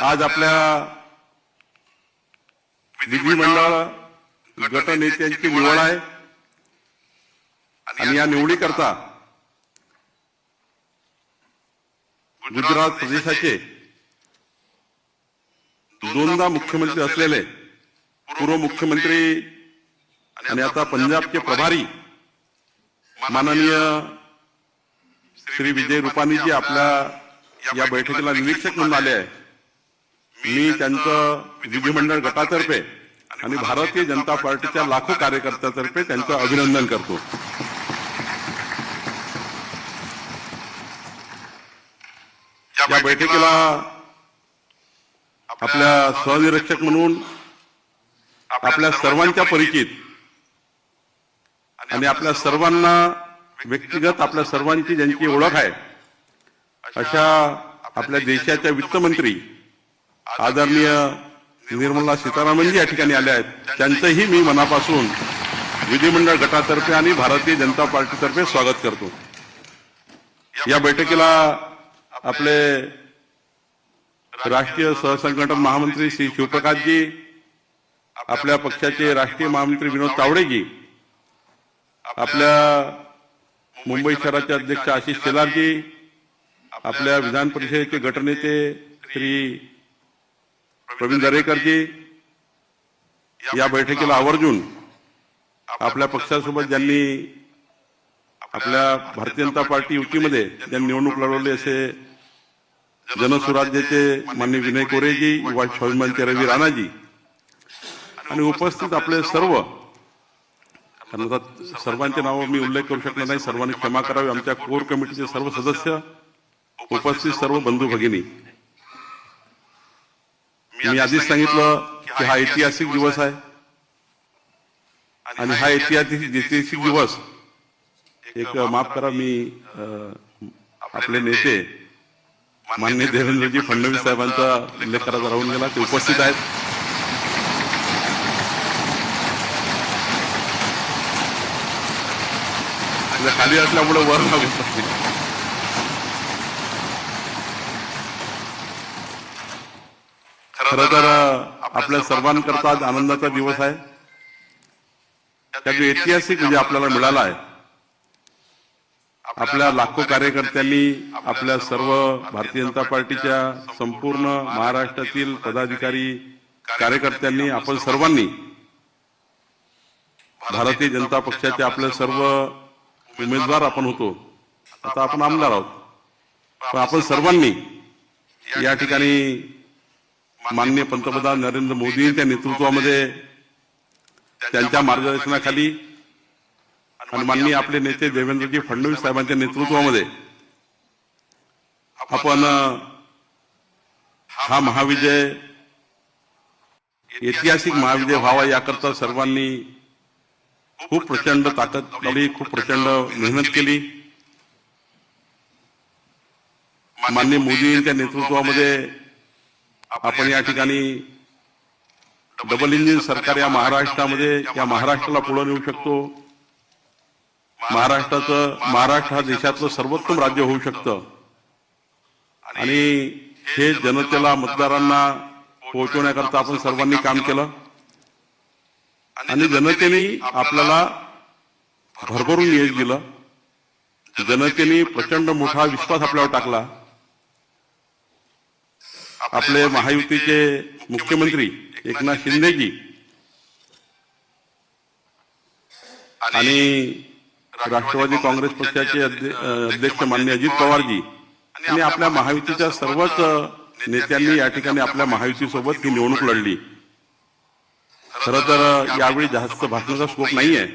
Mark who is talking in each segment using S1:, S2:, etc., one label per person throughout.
S1: आज आपल्या विधिमंडळ गटनेत्यांची निवड आहे. आणि या निवडीकरता गुजरात प्रदेशाचे दोनदा मुख्यमंत्री असलेले पूर्व मुख्यमंत्री आणि आता पंजाबचे प्रभारी माननीय श्री विजय रुपानीजी आपल्या या बैठकीला निरीक्षक म्हणून आले आहे मी त्यांचं विधिमंडळ गटातर्फे आणि भारतीय जनता पार्टीच्या लाखो कार्यकर्त्यातर्फे त्यांचं अभिनंदन करतो. या बैठकीला आपल्या सहनिरीक्षक म्हणून आपल्या सर्वांच्या परिचित आणि आपल्या सर्वांना व्यक्तिगत आपल्या सर्वांची ज्यांची ओळख आहे अशा आपल्या देशाच्या वित्तमंत्री आदरणीय निर्मला सीतारामनजी या ठिकाणी आल्या आहेत. त्यांचंही मी मनापासून विधिमंडळ गटातर्फे आणि भारतीय जनता पार्टीतर्फे स्वागत करतो. या बैठकीला आपले राष्ट्रीय सहसंघटन महामंत्री श्री शिवप्रकाशजी आपल्या पक्षाचे राष्ट्रीय महामंत्री विनोद तावडेजी आपल्या मुंबई शहराचे अध्यक्ष आशिष शेलारजी आपल्या विधान परिषदेचे गटनेते श्री प्रवीण दरेकरजी या बैठकीला आवर्जून आपल्या पक्षासोबत ज्यांनी आपल्या भारतीय जनता पार्टी युतीमध्ये ज्यांनी निवडणूक लढवली असे जनसुराज्याचे मान्य विनय कोरेजी युवा स्वाभिमानचे रवी राणाजी आणि उपस्थित आपले सर्व सर्वांचे नावं मी उल्लेख करू शकणार नाही सर्वांनी क्षमा करावी आमच्या कोर कमिटीचे सर्व सदस्य उपस्थित सर्व बंधू भगिनी. मी आधीच सांगितलं की हा ऐतिहासिक दिवस आहे आणि हा ऐतिहासिक दिवस एक माफ करा मी आपले नेते मान्य देवेंद्रजी फडणवीस साहेबांचा उल्लेख करायचा राहून गेला ते उपस्थित आहेत खाली असल्यामुळे वर नाही. खर तर आपल्या सर्वांकरता आज आनंदाचा दिवस आहे. त्या जो ऐतिहासिक म्हणजे आपल्याला मिळाला आहे. आपल्या लाखो कार्यकर्त्यांनी आपल्या सर्व भारतीय जनता पार्टीच्या संपूर्ण महाराष्ट्रातील पदाधिकारी कार्यकर्त्यांनी आपण सर्वांनी भारतीय जनता पक्षाचे आपले सर्व उमेदवार आपण होतो. आता आपण आमदार आहोत. पण आपण सर्वांनी या ठिकाणी माननीय पंतप्रधान नरेंद्र मोदी यांच्या नेतृत्वामध्ये त्यांच्या मार्गदर्शनाखाली आणि माननीय आपले नेते देवेंद्रजी फडणवीस साहेबांच्या नेतृत्वामध्ये आपण हा महाविजय ऐतिहासिक महाविजय व्हावा याकरता सर्वांनी खूप प्रचंड ताकद केली खूप प्रचंड मेहनत केली. माननीय मोदी यांच्या नेतृत्वामध्ये आपण या ठिकाणी डबल इंजिन सरकार या महाराष्ट्रामध्ये या महाराष्ट्राला पुढे नेऊ शकतो. महाराष्ट्राचं महाराष्ट्र हा देशातलं सर्वोत्तम राज्य होऊ शकतं. आणि हे जनतेला मतदारांना पोहोचवण्याकरता आपण सर्वांनी काम केलं. आणि जनतेने आपल्याला भरभरून यश दिलं. जनतेने प्रचंड मोठा विश्वास आपल्यावर टाकला. आपले महायुतीचे मुख्यमंत्री एकनाथ शिंदेजी आणि राष्ट्रवादी काँग्रेस पक्षाचे अध्यक्ष मान्य अजित पवारजी आणि आपल्या महायुतीच्या सर्वच नेत्यांनी या ठिकाणी आपल्या महायुतीसोबत ही निवडणूक लढली. खर तर यावेळी जास्त भाषणाचा स्कोप नाहीये.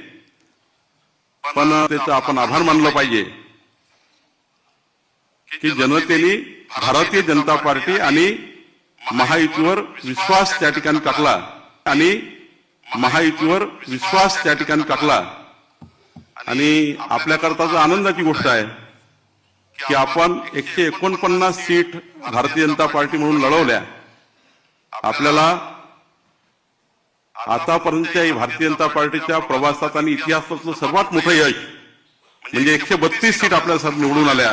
S1: पण त्याचं आपण आभार मानलं पाहिजे. की जनतेने भारतीय जनता पार्टी आणि महायुतीवर विश्वास त्या ठिकाणी टाकला आणि महायुतीवर विश्वास त्या ठिकाणी टाकला. आणि आपल्याकरता आनंदाची गोष्ट आहे की आपण एकशे एकोणपन्नास सीट भारतीय जनता पार्टी म्हणून लढवल्या. आपल्याला आतापर्यंतच्या भारतीय जनता पार्टीच्या प्रवासात आणि इतिहासातलं सर्वात मोठं यश म्हणजे एकशे बत्तीस सीट आपल्या सर निवडून आल्या.